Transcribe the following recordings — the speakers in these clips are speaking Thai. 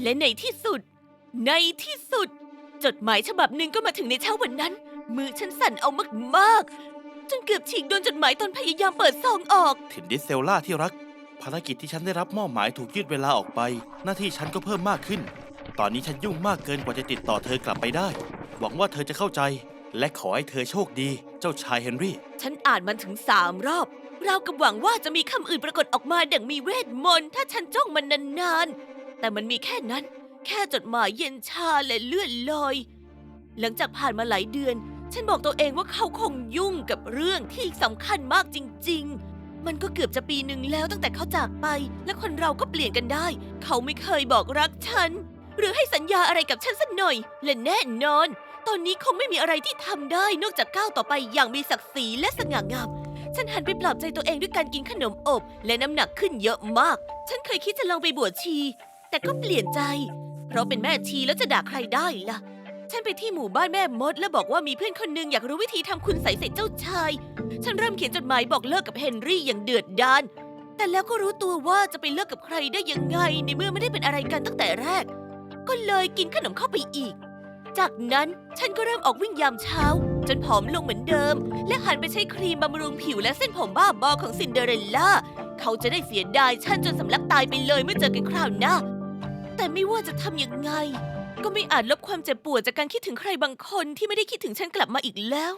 และในที่สุด ในที่สุด จดหมายฉบับหนึ่งก็มาถึงในเช้าวันนั้น มือฉันสั่นเอามากๆจนเกือบฉีกโดนจดหมายตอนพยายามเปิดซองออก ถิ่นดิสเซลล่าที่รัก ภารกิจที่ฉันได้รับมอบหมายถูกยืดเวลาออกไป หน้าที่ฉันก็เพิ่มมากขึ้น ตอนนี้ฉันยุ่งมากเกินกว่าจะติดต่อเธอกลับไปได้ หวังว่าเธอจะเข้าใจ และขอให้เธอโชคดี เจ้าชายเฮนรี่ ฉันอ่านมันถึงสามรอบเรากับหวังว่าจะมีคำอื่นปรากฏออกมาดังมีเวทมนต์ถ้าฉันจ้องมันนานๆ แต่มันมีแค่นั้น แค่จดหมายเย็นชาและเลื่อนลอย หลังจากผ่านมาหลายเดือน ฉันบอกตัวเองว่าเขาคงยุ่งกับเรื่องที่สำคัญมากจริง ๆ มันก็เกือบจะปีหนึ่งแล้วตั้งแต่เขาจากไป และคนเราก็เปลี่ยนกันได้ เขาไม่เคยบอกรักฉัน หรือให้สัญญาอะไรกับฉันสักหน่อย และแน่นอน ตอนนี้คงไม่มีอะไรที่ทำได้นอกจากก้าวต่อไปอย่างมีศักดิ์ศรีและสง่างามฉันหันไปปลอบใจตัวเองด้วยการกินขนมอบ และน้ำหนักขึ้นเยอะมาก ฉันเคยคิดจะลองไปบวชชี แต่ก็เปลี่ยนใจ เพราะเป็นแม่ชีแล้วจะด่าใครได้ล่ะ ฉันไปที่หมู่บ้านแม่มด และบอกว่ามีเพื่อนคนหนึ่งอยากรู้วิธีทำคุณใสใส่เจ้าชาย ฉันเริ่มเขียนจดหมายบอกเลิกกับเฮนรี่อย่างเดือดดาลแต่แล้วก็รู้ตัวว่าจะไปเลิกกับใครได้ยังไง ในเมื่อไม่ได้เป็นอะไรกันตั้งแต่แรก ก็เลยกินขนมเข้าไปอีก จากนั้นฉันก็เริ่มออกวิ่งยามเช้า จนผอมลงเหมือนเดิม และหันไปใช้ครีมบำรุงผิวและเส้นผมบ้าบอของซินเดอเรลล่า เขาจะได้เสียดายฉันจนสำลักตายไปเลยเมื่อเจอกันคราวหน้า แต่ไม่ว่าจะทำยังไง ก็ไม่อาจลบความเจ็บปวดจากการคิดถึงใครบางคนที่ไม่ได้คิดถึงฉันกลับมาอีกแล้ว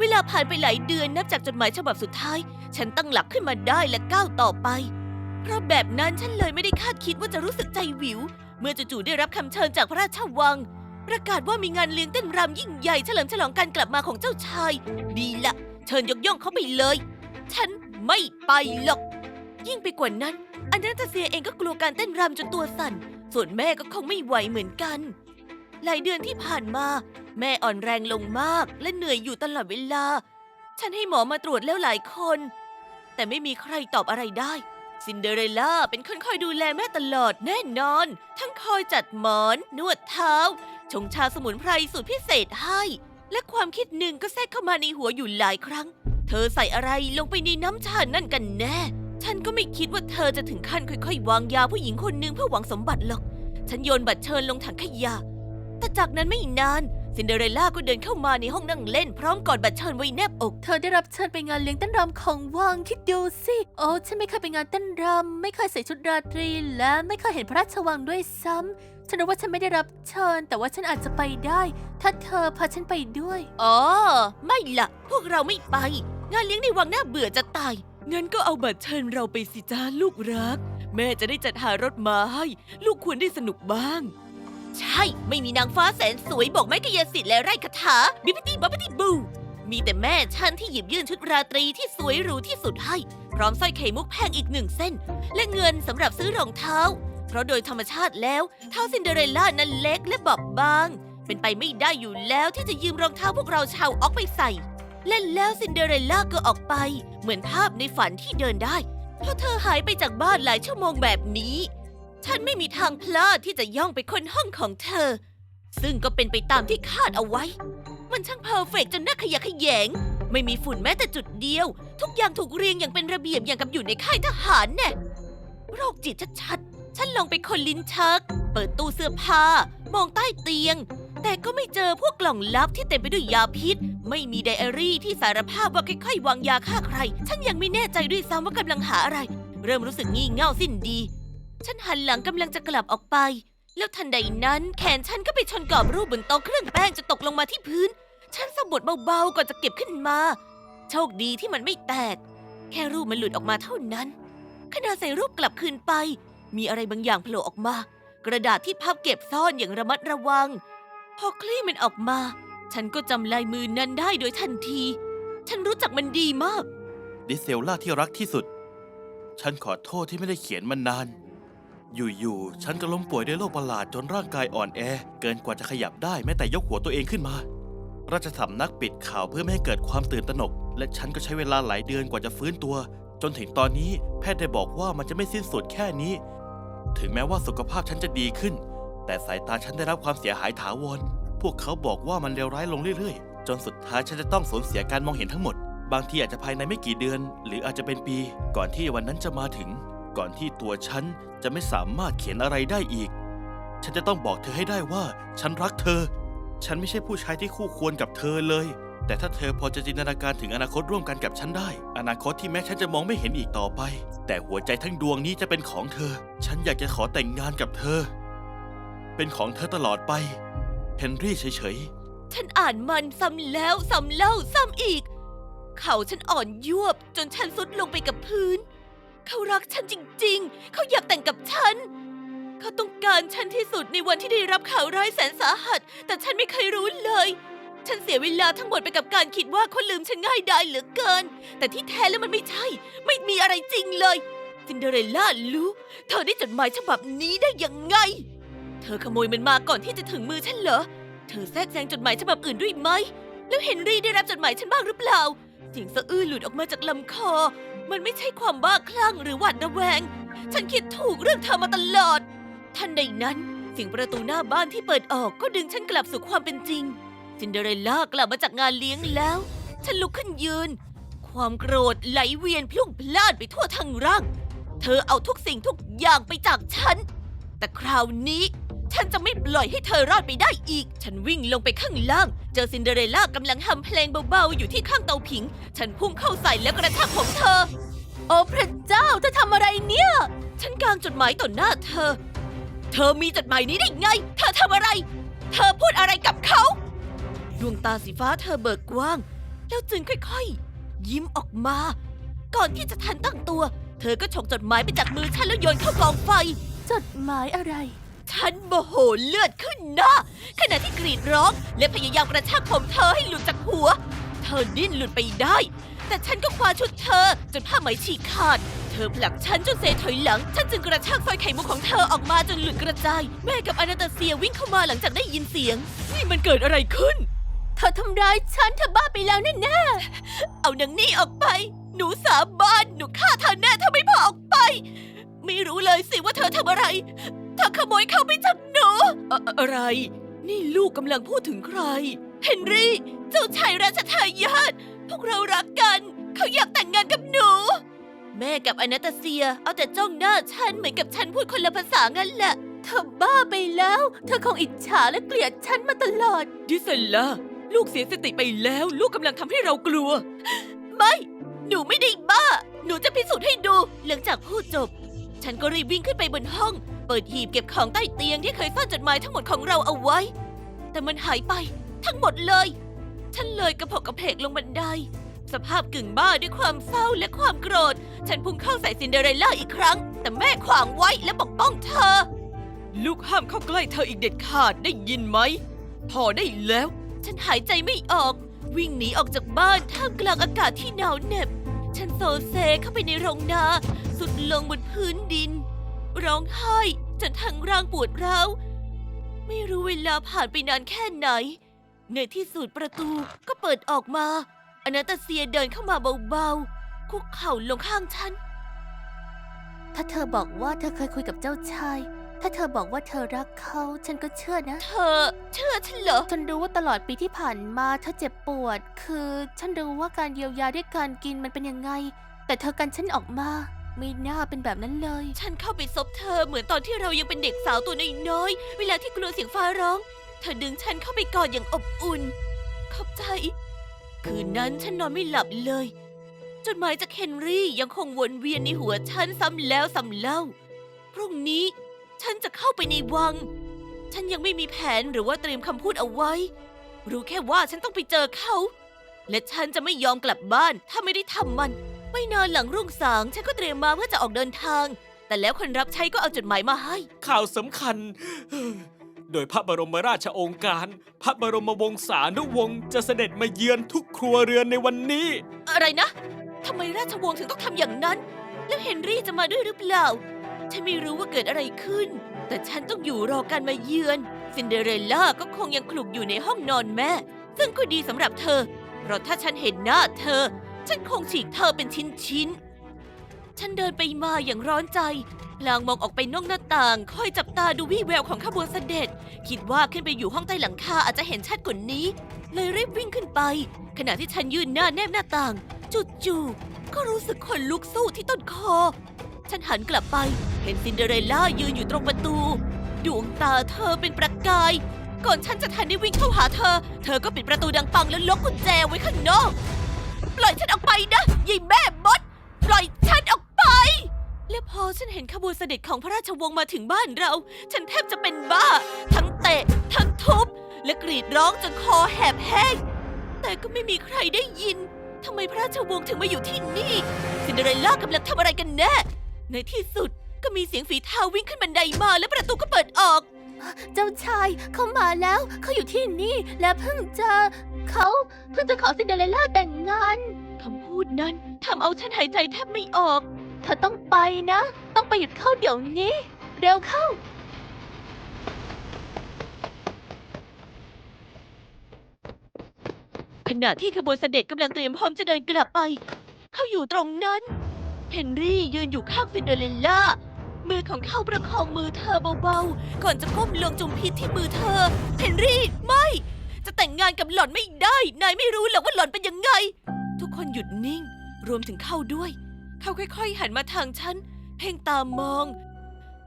เวลาผ่านไปหลายเดือนนับจากจดหมายฉบับสุดท้าย ฉันตั้งหลักขึ้นมาได้และก้าวต่อไป เพราะแบบนั้นฉันเลยไม่ได้คาดคิดว่าจะรู้สึกใจหวิว เมื่อจู่ๆได้รับคำเชิญจากพระราชวัง ประกาศว่ามีงานเลี้ยงเต้นรำยิ่งใหญ่เฉลิมฉลองการกลับมาของเจ้าชาย ดีละเชิญยกย่องเขาไปเลย ฉันไม่ไปหรอก ยิ่งไปกว่านั้น อันนาตาเซียเองก็กลัวการเต้นรำจนตัวสั่น ส่วนแม่ก็คงไม่ไหวเหมือนกัน หลายเดือนที่ผ่านมา แม่อ่อนแรงลงมากและเหนื่อยอยู่ตลอดเวลา ฉันให้หมอมาตรวจแล้วหลายคน แต่ไม่มีใครตอบอะไรได้ ซินเดอเรลล่าเป็นคนคอยดูแลแม่ตลอดแน่นอน ทั้งคอยจัดหมอน นวดเท้า ชงชาสมุนไพรสูตรพิเศษให้ และความคิดหนึ่งก็แทรกเข้ามาในหัวอยู่หลายครั้ง เธอใส่อะไรลงไปในน้ำชานั่นกันแน่ ฉันก็ไม่คิดว่าเธอจะถึงขั้นค่อย ๆ วางยาผู้หญิงคนหนึ่งเพื่อหวังสมบัติหรอก ฉันโยนบัตรเชิญลงถังขยะ แต่จากนั้นไม่นาน ซินเดอเรลล่าก็เดินเข้ามาในห้องนั่งเล่น พร้อมกอดบัตรเชิญไว้แนบอก เธอได้รับเชิญไปงานเลี้ยงเต้นรำของวังคิดดูสิ โอ้ฉันไม่เคยไปงานเต้นรำไม่เคยใส่ชุดราตรี และไม่เคยเห็นพระราชวังด้วยซ้ำฉันรู้ว่าฉันไม่ได้รับเชิญ แต่ว่าฉันอาจจะไปได้ ถ้าเธอพาฉันไปด้วย อ๋อ ไม่ละพวกเราไม่ไป งานเลี้ยงในวังน่าเบื่อจะตาย งั้นก็เอาบัตรเชิญเราไปสิจ้าลูกรัก แม่จะได้จัดหารถมาให้ลูกควรได้สนุกบ้าง ใช่ ไม่มีนางฟ้าแสนสวยบอกไม้กายสิทธิ์และไร้คาถาบิปตี้บ๊อบบี้บู มีแต่แม่ฉันที่หยิบยื่นชุดราตรีที่สวยหรูที่สุดให้ พร้อมสร้อยไข่มุกแพงอีกหนึ่งเส้น และเงินสำหรับซื้อรองเท้า เพราะโดยธรรมชาติแล้วเท้าซินเดอเรลล่านั้นเล็กและบอบบาง เป็นไปไม่ได้อยู่แล้วที่จะยืมรองเท้าพวกเราชาวออกไปใส่ เล่นแล้วซินเดอเรลล่าก็ออกไป เหมือนภาพในฝันที่เดินได้เพราะเธอหายไปจากบ้านหลายชั่วโมงแบบนี้ ฉันไม่มีทางพลาดที่จะย่องไปค้นห้องของเธอ ซึ่งก็เป็นไปตามที่คาดเอาไว้ มันช่างเพอร์เฟกต์จนน่าขยะแขยง ไม่มีฝุ่นแม้แต่จุดเดียว ทุกอย่างถูกเรียงอย่างเป็นระเบียบอย่างกับอยู่ในค่ายทหารแน่โรคจิตชัดๆ ฉันลองไปคนลิ้นชัก เปิดตู้เสื้อผ้า มองใต้เตียง แต่ก็ไม่เจอพวกกล่องลับที่เต็มไปด้วยยาพิษ ไม่มีไดอารี่ที่สารภาพว่าค่อยๆวางยาฆ่าใคร ฉันยังไม่แน่ใจด้วยซ้ำว่ากำลังหาอะไร เริ่มรู้สึกงี่เง่าสิ้นดี ฉันหันหลังกำลังจะกลับออกไป แล้วทันใดนั้นแขนฉันก็ไปชนกรอบรูปบนโต๊ะเครื่องแป้งจะตกลงมาที่พื้น ฉันสะบัดเบาๆก่อนจะเก็บขึ้นมา โชคดีที่มันไม่แตก แค่รูปมันหลุดออกมาเท่านั้น ขณะใส่รูปกลับคืนไป มีอะไรบางอย่างโผล่ออกมา กระดาษที่พับเก็บซ่อนอย่างระมัดระวัง พอคลี่มันออกมา ฉันก็จำลายมือนั้นได้โดยทันที ฉันรู้จักมันดีมาก ดิเซลล่าที่รักที่สุด ฉันขอโทษที่ไม่ได้เขียนมันนาน อยู่ๆ ฉันก็ล้มป่วยด้วยโรคประหลาดจนร่างกายอ่อนแอ เกินกว่าจะขยับได้แม้แต่ยกหัวตัวเองขึ้นมา ราชสำนักปิดข่าวเพื่อไม่ให้เกิดความตื่นตระหนก และฉันก็ใช้เวลาหลายเดือนกว่าจะฟื้นตัว จนถึงตอนนี้แพทย์ได้บอกว่ามันจะไม่สิ้นสุดแค่นี้ ถึงแม้ว่าสุขภาพฉันจะดีขึ้น แต่สายตาฉันได้รับความเสียหายถาวร พวกเขาบอกว่ามันเลวร้ายลงเรื่อยๆ จนสุดท้ายฉันจะต้องสูญเสียการมองเห็นทั้งหมด บางทีอาจจะภายในไม่กี่เดือน หรืออาจจะเป็นปี ก่อนที่วันนั้นจะมาถึง ก่อนที่ตัวฉันจะไม่สามารถเขียนอะไรได้อีก ฉันจะต้องบอกเธอให้ได้ว่า ฉันรักเธอ ฉันไม่ใช่ผู้ชายที่คู่ควรกับเธอเลย แต่ถ้าเธอพอจะจินตนาการถึงอนาคตร่วมกันกับฉันได้ อนาคตที่แม้ฉันจะมองไม่เห็นอีกต่อไป แต่หัวใจทั้งดวงนี้จะเป็นของเธอ ฉันอยากจะขอแต่งงานกับเธอ เป็นของเธอตลอดไป เฮนรี่เฉยฉันอ่านมันซ้ำแล้วซ้ำเล่าซ้ำอีก เขาฉันอ่อนยวบจนฉันสุดลงไปกับพื้น เขารักฉันจริงๆ เขาอยากแต่งกับฉัน เขาต้องการฉันที่สุดในวันที่ได้รับข่าวร้ายแสนสาหัส แต่ฉันไม่เคยรู้เลย ฉันเสียเวลาทั้งหมดไปกับการคิดว่าเขาลืมฉันง่ายได้เหลือเกิน แต่ที่แท้แล้วมันไม่ใช่ ไม่มีอะไรจริงเลย ซินเดอเรลล่ารู้ เธอได้จดหมายฉบับนี้ได้ยังไง เธอขโมยมันมาก่อนที่จะถึงมือฉันเหรอ เธอแทรกแซงจดหมายฉบับอื่นด้วยไหม แล้วเฮนรี่ได้รับจดหมายฉันบ้างหรือเปล่า เสียงสะอื้นหลุดออกมาจากลำคอ มันไม่ใช่ความบ้าคลั่งหรือหวาดระแวง ฉันคิดถูกเรื่องเธอมาตลอด ทันใดนั้นเสียงประตูหน้าบ้านที่เปิดออกก็ดึงฉันกลับสู่ความเป็นจริง ซินเดอเรลล่ากลับมาจากงานเลี้ยงแล้ว ฉันลุกขึ้นยืน ความโกรธไหลเวียนพลุ่งพล่านไปทั่วทั้งร่าง เธอเอาทุกสิ่งทุกอย่างไปจากฉัน แต่คราวนี้ ฉันจะไม่ปล่อยให้เธอรอดไปได้อีก ฉันวิ่งลงไปข้างล่าง เจอซินเดอเรลล่ากำลังทำเพลงเบาๆ อยู่ที่ข้างเตาผิง ฉันพุ่งเข้าใส่แล้วกระชากผมเธอ โอ้พระเจ้าเธอทำอะไรเนี่ย ฉันกางจดหมายต่อหน้าเธอ เธอมีจดหมายนี้ได้ไง เธอทำอะไร เธอพูดอะไรกับเขา ดวงตาสีฟ้าเธอเบิกกว้าง แล้วจึงค่อยๆ ยิ้มออกมา ก่อนที่จะทันตั้งตัว เธอก็ฉกจดหมายไปจากมือฉันแล้วโยนเข้ากองไฟ จดหมายอะไร ฉันโมโหเลือดขึ้นหน้าขณะที่กรีดร้องและพยายามกระชากผมเธอให้หลุดจากหัว เธอดิ้นหลุดไปได้ แต่ฉันก็คว้าชุดเธอจนผ้าไหมฉีกขาด เธอผลักฉันจนเซถอยหลัง ฉันจึงกระชากสร้อยไข่มุกของเธอออกมาจนหลุดกระจาย แม่กับอนาตาเซียวิ่งเข้ามาหลังจากได้ยินเสียง นี่มันเกิดอะไรขึ้น เธอทำร้ายฉันเธอบ้าไปแล้วแน่เอานางนี่ออกไป หนูสาบานหนูฆ่าเธอแน่ถ้าไม่พาออกไป ไม่รู้เลยสิว่าเธอทำอะไรเธอขโมยเขาไปจากหนูอะอะไร นี่ลูกกำลังพูดถึงใคร เฮนรี่ เจ้าชายราชทายาทพวกเรารักกัน เขาอยากแต่งงานกับหนู แม่กับอนาตาเซีย เอาแต่จ้องหน้าฉันเหมือนกับฉันพูดคนละภาษางั้นแหละๆเธอบ้าไปแล้ว เธอคงอิจฉาและเกลียดฉันมาตลอด ดิเซลล่าลูกเสียสติไปแล้ว ลูกกำลังทำให้เรากลัว ไม่ หนูไม่ได้บ้า หนูจะพิสูจน์ให้ดู หลังจากพูดจบ ฉันก็รีบวิ่งขึ้นไปบนห้อง เปิดหีบเก็บของใต้เตียงที่เคยซ่อนจดหมายทั้งหมดของเราเอาไว้ แต่มันหายไปทั้งหมดเลย ฉันเลยกระเพกกระเพกลงบันได สภาพกึ่งบ้าด้วยความเศร้าและความโกรธ ฉันพุ่งเข้าใส่ซินเดอเรลล่าอีกครั้ง แต่แม่ขวางไว้และปกป้องเธอ ลูกห้ามเข้าใกล้เธออีกเด็ดขาดได้ยินไหม พอได้แล้ว ฉันหายใจไม่ออก วิ่งหนีออกจากบ้านท่ามกลางอากาศที่หนาวเหน็บ ฉันโซเซเข้าไปในโรงนา สุดลงบนพื้นดิน ร้องไห้จนทั้งร่างปวดร้าว ไม่รู้เวลาผ่านไปนานแค่ไหน ในที่สุดประตูก็เปิดออกมาอนาตาเซียเดินเข้ามาเบาๆ คุกเข่าลงข้างฉัน ถ้าเธอบอกว่าเธอเคยคุยกับเจ้าชาย ถ้าเธอบอกว่าเธอรักเขาฉันก็เชื่อนะ เธอ เชื่อฉันเหรอ ฉันรู้ว่าตลอดปีที่ผ่านมาเธอเจ็บปวด คือฉันรู้ว่าการเยียวยาด้วยการกินมันเป็นยังไง แต่เธอกันฉันออกมาไม่น่าเป็นแบบนั้นเลย ฉันเข้าไปซบเธอเหมือนตอนที่เรายังเป็นเด็กสาวตัวน้อยๆ เวลาที่กลัวเสียงฟ้าร้อง เธอดึงฉันเข้าไปกอดอย่างอบอุ่น ขอบใจ คืนนั้นฉันนอนไม่หลับเลย จดหมายจากเฮนรี่ยังคงวนเวียนในหัวฉันซ้ำแล้วซ้ำเล่า พรุ่งนี้ ฉันจะเข้าไปในวัง ฉันยังไม่มีแผนหรือว่าเตรียมคำพูดเอาไว้ รู้แค่ว่าฉันต้องไปเจอเขา และฉันจะไม่ยอมกลับบ้าน ถ้าไม่ได้ทำมัน ไม่นานหลังรุ่งสาง ฉันก็เตรียมมาเพื่อจะออกเดินทาง แต่แล้วคนรับใช้ก็เอาจดหมายมาให้ ข่าวสำคัญ โดยพระบรมราชโองการ พระบรมวงศานุวงศ์จะเสด็จมาเยือนทุกครัวเรือนในวันนี้ อะไรนะทำไมราชวงศ์ถึงต้องทำอย่างนั้น แล้วเฮนรี่จะมาด้วยหรือเปล่า ฉันไม่รู้ว่าเกิดอะไรขึ้น แต่ฉันต้องอยู่รอการมาเยือน ซินเดอเรลล่าก็คงยังคลุกอยู่ในห้องนอนแม่ ซึ่งก็ดีสำหรับเธอ เพราะถ้าฉันเห็นหน้าเธอ ฉันคงฉีกเธอเป็นชิ้นๆ ฉันเดินไปมาอย่างร้อนใจ พลางมองออกไปนอกหน้าต่าง คอยจับตาดูวี่แววของขบวนเสด็จ คิดว่าขึ้นไปอยู่ห้องใต้หลังคาอาจจะเห็นชัดกว่านี้ เลยรีบวิ่งขึ้นไป ขณะที่ฉันยืนหน้าแนบหน้าต่าง จู่ๆก็รู้สึกขนลุกสู้ที่ต้นคอ ฉันหันกลับไป เห็นซินเดอเรลล่ายืนอยู่ตรงประตู ดวงตาเธอเป็นประกาย ก่อนฉันจะทันได้วิ่งเข้าหาเธอ เธอก็ปิดประตูดังปังแล้วล็อกกุญแจไว้ข้างนอก ปล่อยฉันออกไปนะยายแม่มด ปล่อยฉันออกไป และพอฉันเห็นขบวนเสด็จของพระราชวงศ์มาถึงบ้านเรา ฉันแทบจะเป็นบ้า ทั้งเตะ ทั้งทุบ และกรีดร้องจนคอแหบแห้ง แต่ก็ไม่มีใครได้ยิน ทำไมพระราชวงศ์ถึงมาอยู่ที่นี่ ซินเดอเรลล่ากำลังทำอะไรกันแน่ ในที่สุดก็มีเสียงฝีเท้าวิ่งขึ้นบันไดมาและประตูก็เปิดออก เจ้าชายเขามาแล้วเขาอยู่ที่นี่และเพิ่งจะเขาเพิ่งจะขอซินเดอเรลล่าแต่งงานคำพูดนั้นทำเอาฉันหายใจแทบไม่ออก เธอต้องไปนะ ต้องไปหยุดเข้าเดี๋ยวนี้ เร็วเข้า ขณะที่ขบวนเสด็จกำลังเตรียมพร้อมจะเดินกลับไป เขาอยู่ตรงนั้น เฮนรี่ยืนอยู่ข้างซินเดอเรลล่า มือของเขาประคองมือเธอเบาๆ ก่อนจะก้มลงจุ่มพิษที่มือเธอ เฮนรี่ไม่ จะแต่งงานกับหล่อนไม่ได้ นายไม่รู้หรอกว่าหล่อนเป็นยังไง ทุกคนหยุดนิ่ง รวมถึงเขาด้วย เขาค่อยๆ หันมาทางฉัน เพ่งตามอง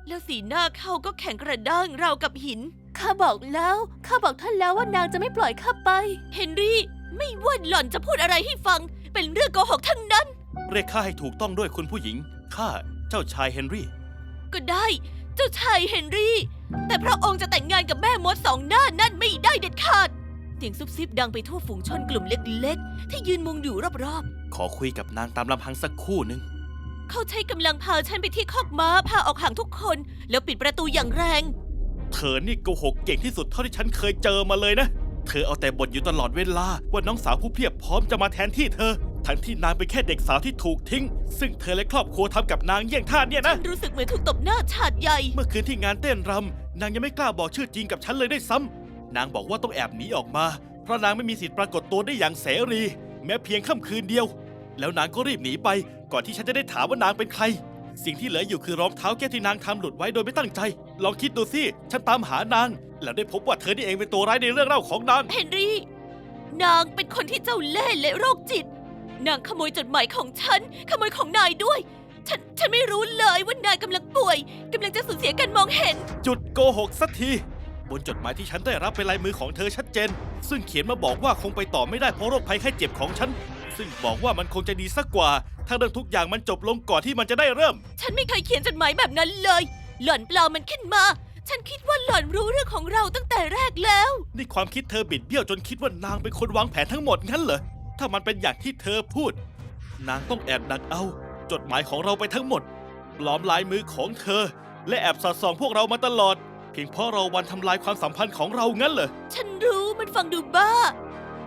แล้วสีหน้าเขาก็แข็งกระด้างราวกับหิน ข้าบอกแล้ว ข้าบอกท่านแล้วว่านางจะไม่ปล่อยข้าไป เฮนรี่ ไม่ว่าหล่อนจะพูดอะไรให้ฟัง เป็นเรื่องโกหกทั้งนั้น เรียกข้าให้ถูกต้องด้วยคุณผู้หญิง ข้าเจ้าชายเฮนรี่ ก็ได้ เจ้าชายเฮนรี่ แต่พระองค์จะแต่งงานกับแม่มดสองหน้านั่นไม่ได้เด็ดขาด เสียงซุบซิบดังไปทั่วฝูงชนกลุ่มเล็กๆ ที่ยืนมุงอยู่รอบขอคุยกับนางตามลำพังสักครู่หนึ่ง ๆ เขาใช้กำลังพาฉันไปที่คอกม้าพาออกห่างทุกคน แล้วปิดประตูอย่างแรง เธอนี่โกหกเก่งที่สุดเท่าที่ฉันเคยเจอมาเลยนะ เธอเอาแต่บ่นอยู่ตลอดเวลาว่าน้องสาวผู้เพียบพร้อมจะมาแทนที่เธอ ทั้งที่นางเป็นแค่เด็กสาวที่ถูกทิ้ง ซึ่งเธอและครอบครัวทำกับนางเยี่ยงท่าเนี่ยนะ รู้สึกเหมือนถูกตบหน้าฉาดใหญ่ เมื่อคืนที่งานเต้นรำนางยังไม่กล้าบอกชื่อจริงกับฉันเลยได้วยซ้ำนางบอกว่าต้องแอบหนีออกมา เพราะนางไม่มีสิทธิ์ปรากฏตัวได้อย่างเสรี แม้เพียงค่ำคืนเดียว แล้วนางก็รีบหนีไป ก่อนที่ฉันจะได้ถามว่านางเป็นใคร สิ่งที่เหลืออยู่คือรองเท้าแก้วที่นางทำหลุดไว้โดยไม่ตั้งใจ ลองคิดดูสิ ฉันตามหานาง แล้วได้พบว่าเธอนี่เองเป็นตัวร้ายในเรื่องเล่าของนาง เฮนรี่ นางเป็นคนที่เจ้าเล่ห์และโรคจิต นางขโมยจดหมายของฉัน ขโมยของนายด้วย ฉัน ฉันไม่รู้เลยว่านายกำลังป่วยกำลังจะสูญเสียการมองเห็น จุดโกหกสักที บนจดหมายที่ฉันได้รับเป็นลายมือของเธอชัดเจน ซึ่งเขียนมาบอกว่าคงไปต่อไม่ได้เพราะโรคภัยไข้เจ็บของฉัน ซึ่งบอกว่ามันคงจะดีสักกว่า ถ้าเรื่องทุกอย่างมันจบลงก่อนที่มันจะได้เริ่ม ฉันไม่เคยเขียนจดหมายแบบนั้นเลย หล่อนเปล่ามันขึ้นมา ฉันคิดว่าหล่อนรู้เรื่องของเราตั้งแต่แรกแล้ว นี่ความคิดเธอบิดเบี้ยวจนคิดว่านางเป็นคนวางแผนทั้งหมดงั้นเหรอ ถ้ามันเป็นอย่างที่เธอพูด นางต้องแอบดักเอา จดหมายของเราไปทั้งหมดปลอมลายมือของเธอ และแอบสอดส่องพวกเรามาตลอด เพียงเพราะเราวันทำลายความสัมพันธ์ของเรางั้นเหรอ ฉันรู้มันฟังดูบ้า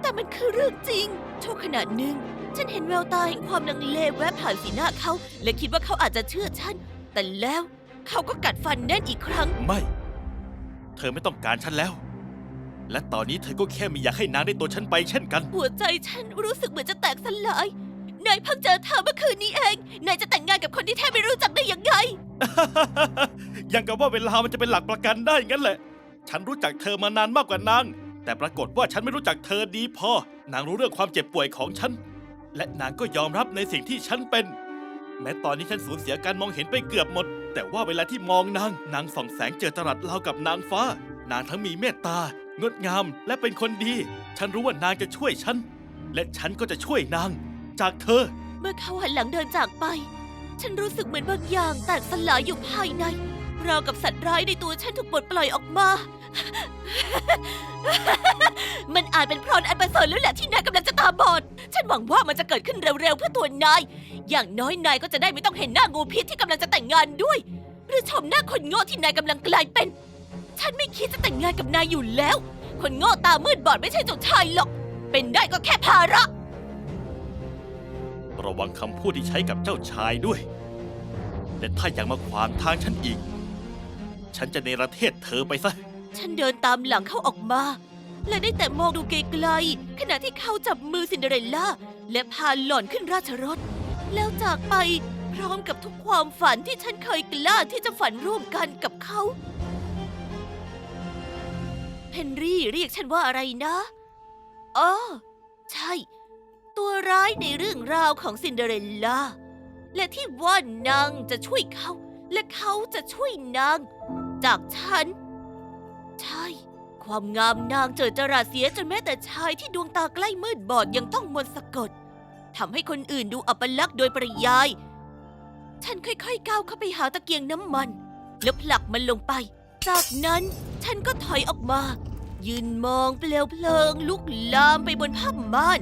แต่มันคือเรื่องจริงชั่วขณะหนึ่ง ฉันเห็นแววตาแห่งความลังเลแวบผ่านสีหน้าเขา และคิดว่าเขาอาจจะเชื่อฉัน แต่แล้วเขาก็กัดฟันแน่นอีกครั้ง ไม่ เธอไม่ต้องการฉันแล้ว และตอนนี้เธอก็แค่ไม่อยากให้นางได้ตัวฉันไปเช่นกัน หัวใจฉันรู้สึกเหมือนจะแตกสลาย นายเพิ่งเจอเธอเมื่อคืนนี้เอง นายจะแต่งงานกับคนที่แทบไม่รู้จักได้ยังไง ยังกับว่าเวลามันจะเป็นหลักประกันได้งั้นแหละ ฉันรู้จักเธอมานานมากกว่านาง แต่ปรากฏว่าฉันไม่รู้จักเธอดีพอ นางรู้เรื่องความเจ็บป่วยของฉัน และนางก็ยอมรับในสิ่งที่ฉันเป็น แม้ตอนนี้ฉันสูญเสียการมองเห็นไปเกือบหมด แต่ว่าเวลาที่มองนาง นางส่องแสงเจอจรัสราวกับนางฟ้า นางทั้งมีเมตตา งดงามและเป็นคนดี ฉันรู้ว่านางจะช่วยฉัน และฉันก็จะช่วยนาง จากเธอ เมื่อเขาหันหลังเดินจากไป ฉันรู้สึกเหมือนบางอย่างแตกสลายอยู่ภายใน ราวกับสัตว์ร้ายในตัวฉันถูกปลดปล่อยออกมา มันอาจเป็นพรอันประเสริฐแล้วแหละที่นายกำลังจะตาบอด ฉันหวังว่ามันจะเกิดขึ้นเร็วๆเพื่อตัวนาย อย่างน้อยนายก็จะได้ไม่ต้องเห็นหน้างูพิษที่กำลังจะแต่งงานด้วย หรือชมหน้าคนโง่ที่นายกำลังกลายเป็น ฉันไม่คิดจะแต่งงานกับนายอยู่แล้ว คนโง่ตามืดบอดไม่ใช่เจ้าชายหรอก เป็นได้ก็แค่ภาระ ระวังคำพูดที่ใช้กับเจ้าชายด้วย และถ้ายังมาขวางทางฉันอีก ฉันจะเนรเทศเธอไปซะ ฉันเดินตามหลังเขาออกมา และได้แต่มองดูไกลๆขณะที่เขาจับมือซินเดอเรลล่า และพาหล่อนขึ้นราชรถ แล้วจากไปพร้อมกับทุกความฝันที่ฉันเคยกล้าที่จะฝันร่วมกันกับเขา เฮนรี่เรียกฉันว่าอะไรนะอ๋อใช่ ตัวร้ายในเรื่องราวของซินเดอเรลล่า และที่ว่านางจะช่วยเขา และเขาจะช่วยนาง จากฉัน ใช่ ความงามนางเจิดจราเสียจนแม้แต่ชายที่ดวงตาใกล้มืดบอดยังต้องมนต์สะกดทำให้คนอื่นดูอัปลักษณ์โดยปริยาย ฉันค่อยๆก้าวเข้าไปหาตะเกียงน้ำมัน แล้วผลักมันลงไป จากนั้นฉันก็ถอยออกมา ยืนมองเปลวเพลิง ลุกลามไปบนผ้าม่าน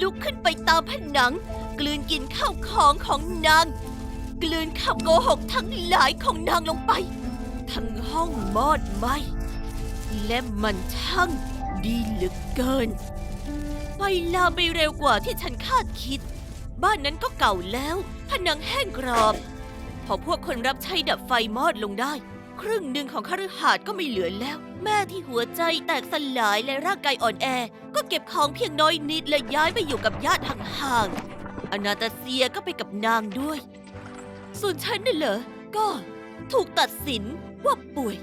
ลุกขึ้นไปตามผนัง กลืนกินข้าวของของนาง กลืนคำโกหกทั้งหลายของนางลงไป ทั้งห้องมอดไหมและมันช่างดีเหลือเกินไฟลามไปเร็วกว่าที่ฉันคาดคิด บ้านนั้นก็เก่าแล้ว ผนังแห้งกรอบ พอพวกคนรับใช้ดับไฟมอดลงได้ ครึ่งหนึ่งของคฤหาสน์ก็ไม่เหลือแล้ว แม่ที่หัวใจแตกสลายและร่างกายอ่อนแอ ก็เก็บของเพียงน้อยนิดและย้ายไปอยู่กับญาติห่างๆอนาตาเซียก็ไปกับนางด้วย ส่วนฉันน่ะเหรอ ก็ถูกตัดสินว่าป่วย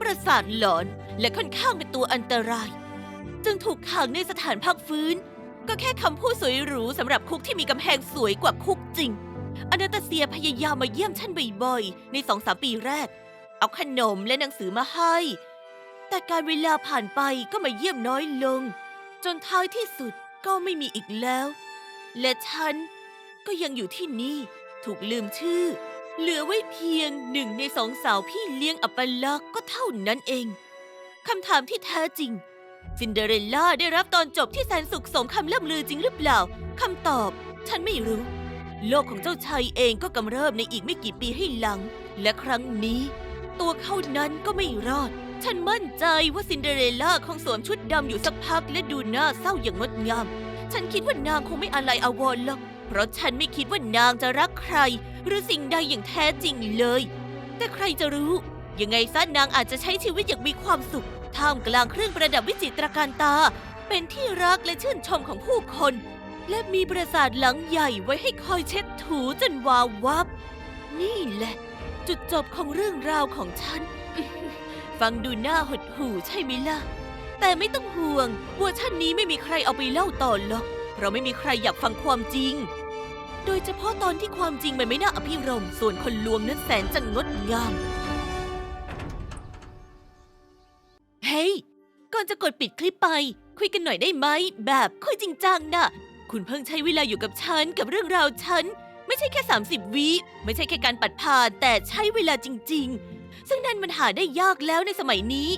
ประสาทหลอนและค่อนข้างเป็นตัวอันตราย จึงถูกขังในสถานพักฟื้น ก็แค่คำพูดสวยหรูสำหรับคุกที่มีกำแพงสวยกว่าคุกจริงอนาตาเซียพยายามมาเยี่ยมฉันบ่อยๆ ในสองสามปีแรก เอาขนมและหนังสือมาให้ แต่การเวลาผ่านไปก็มาเยี่ยมน้อยลง จนท้ายที่สุดก็ไม่มีอีกแล้ว และฉันก็ยังอยู่ที่นี่ ถูกลืมชื่อ เหลือไว้เพียงหนึ่งในสองสาวพี่เลี้ยงอัปลักษณ์ก็เท่านั้นเองคำถามที่แท้จริง ซินเดอเรลล่าได้รับตอนจบที่แสนสุขสมคำล่ำลือจริงหรือเปล่าคำตอบ ฉันไม่รู้ โลกของเจ้าชายเองก็กำเริบในอีกไม่กี่ปีให้หลัง และครั้งนี้ ตัวเขานั้นก็ไม่รอด ฉันมั่นใจว่าซินเดอเรลล่าคงสวมชุดดำอยู่สักพักและดูหน้าเศร้าอย่างงดงาม ฉันคิดว่านางคงไม่อะไรอาวรณ์หรอก เพราะฉันไม่คิดว่านางจะรักใคร หรือสิ่งใดอย่างแท้จริงเลย แต่ใครจะรู้ ยังไงซะนางอาจจะใช้ชีวิตอย่างมีความสุข ท่ามกลางเครื่องประดับวิจิตรการตา เป็นที่รักและชื่นชมของผู้คน และมีปราสาทหลังใหญ่ไว้ให้คอยเช็ดถูจนวาววับ นี่แหละ จุดจบของเรื่องราวของฉัน ฟังดูน่าหดหู่ใช่ไหมล่ะ แต่ไม่ต้องห่วงเวอร์ชันนี้ไม่มีใครเอาไปเล่าต่อหรอก เพราะไม่มีใครอยากฟังความจริง โดยเฉพาะตอนที่ความจริงมันไม่น่าอภิรมย์ส่วนคนลวงนั้นแสนจะงดงาม เฮ้ย ก่อนจะกดปิดคลิปไป คุยกันหน่อยได้ไหม แบบคุยจริงจังน่ะ คุณเพิ่งใช้เวลาอยู่กับฉันกับเรื่องราวฉัน ไม่ใช่แค่ 30 วิไม่ใช่แค่การปัดผ่านแต่ใช้เวลาจริง ๆ ซึ่งนั่นมันหาได้ยากแล้วในสมัยนี้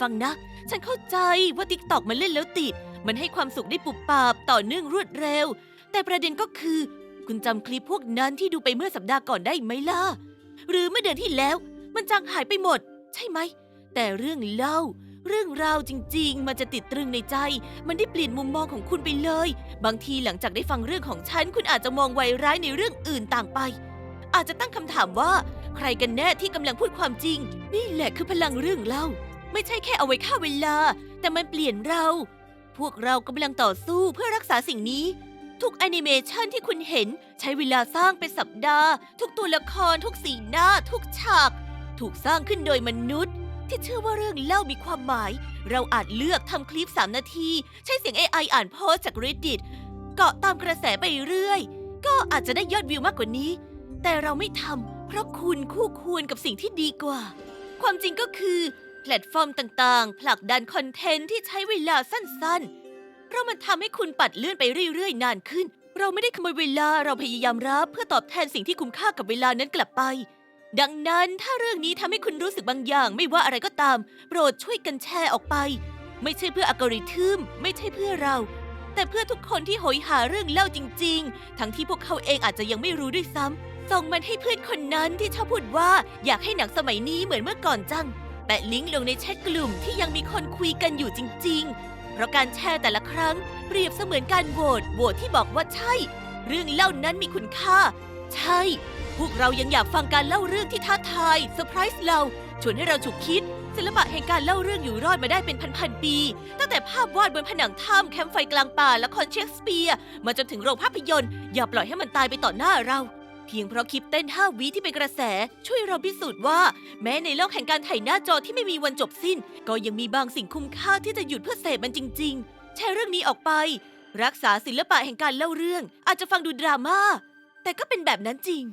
ฟังนะ ฉันเข้าใจว่าติ๊กตอกมันเล่นแล้วติด มันให้ความสุขได้ปุบปาบต่อเนื่องรวดเร็ว แต่ประเด็นก็คือ คุณจำคลิปพวกนั้นที่ดูไปเมื่อสัปดาห์ก่อนได้ไหมล่ะ หรือเมื่อเดือนที่แล้ว มันจางหายไปหมด ใช่ไหม แต่เรื่องเล่า เรื่องราวจริง ๆ มันจะติดตรึงในใจ มันได้เปลี่ยนมุมมองของคุณไปเลย บางทีหลังจากได้ฟังเรื่องของฉัน คุณอาจจะมองไวร้ายในเรื่องอื่นต่างไป อาจจะตั้งคำถามว่า ใครกันแน่ที่กำลังพูดความจริง นี่แหละคือพลังเรื่องเล่า ไม่ใช่แค่เอาไว้ฆ่าเวลา แต่มันเปลี่ยนเรา พวกเรากำลังต่อสู้เพื่อรักษาสิ่งนี้ ทุกแอนิเมชันที่คุณเห็น ใช้เวลาสร้างเป็นสัปดาห์ ทุกตัวละคร ทุกสีหน้า ทุกฉาก ถูกสร้างขึ้นโดยมนุษย์ ที่เชื่อว่าเรื่องเล่ามีความหมาย เราอาจเลือกทำคลิป 3 นาที ใช้เสียง AI อ่านโพสต์จาก Reddit เกาะตามกระแสไปเรื่อย ก็อาจจะได้ยอดวิวมากกว่านี้ แต่เราไม่ทำเพราะคุณคู่ควรกับสิ่งที่ดีกว่า ความจริงก็คือแพลตฟอร์มต่างๆ ผลักดันคอนเทนต์ที่ใช้เวลาสั้นๆ เพราะมันทำให้คุณปัดเลื่อนไปเรื่อยๆ นานขึ้น เราไม่ได้ขโมยเวลาเราพยายามรับเพื่อตอบแทนสิ่งที่คุ้มค่ากับเวลานั้นกลับไป ดังนั้นถ้าเรื่องนี้ทำให้คุณรู้สึกบางอย่างไม่ว่าอะไรก็ตาม โปรดช่วยกันแชร์ออกไป ไม่ใช่เพื่ออัลกอริทึมไม่ใช่เพื่อเรา แต่เพื่อทุกคนที่โหยหาเรื่องเล่าจริง ๆ ทั้งที่พวกเขาเองอาจจะยังไม่รู้ด้วยซ้ำส่งมันให้เพื่อนคนนั้นที่ชอบพูดว่าอยากให้หนังสมัยนี้เหมือนเมื่อก่อนจังแปะลิงก์ลงในแชทกลุ่มที่ยังมีคนคุยกันอยู่จริง ๆ เพราะการแชร์แต่ละครั้ง เปรียบเสมือนการโหวตโหวตที่บอกว่าใช่ เรื่องเล่านั้นมีคุณค่า ใช่ พวกเรายังอยากฟังการเล่าเรื่องที่ท้าทายเซอร์ไพรส์เรา ชวนให้เราฉุกคิด ศิลปะแห่งการเล่าเรื่องอยู่รอดมาได้เป็นพันๆปี ตั้งแต่ภาพวาดบนผนังถ้ำแคมป์ไฟกลางป่าละคอนเชคสเปียร์มาจนถึงโรงภาพยนตร์ อย่าปล่อยให้มันตายไปต่อหน้าเรา เพียงเพราะคลิปเต้น5วิที่เป็นกระแส ช่วยเราพิสูจน์ว่า แม้ในโลกแห่งการถ่ายหน้าจอที่ไม่มีวันจบสิ้น ก็ยังมีบางสิ่งคุ้มค่าที่จะหยุดเพื่อเสพมันจริง ๆ แชร์เรื่องนี้ออกไป รักษาศิลปะแห่งการเล่าเรื่อง อาจจะฟังดูดราม่า แต่ก็เป็นแบบนั้นจริง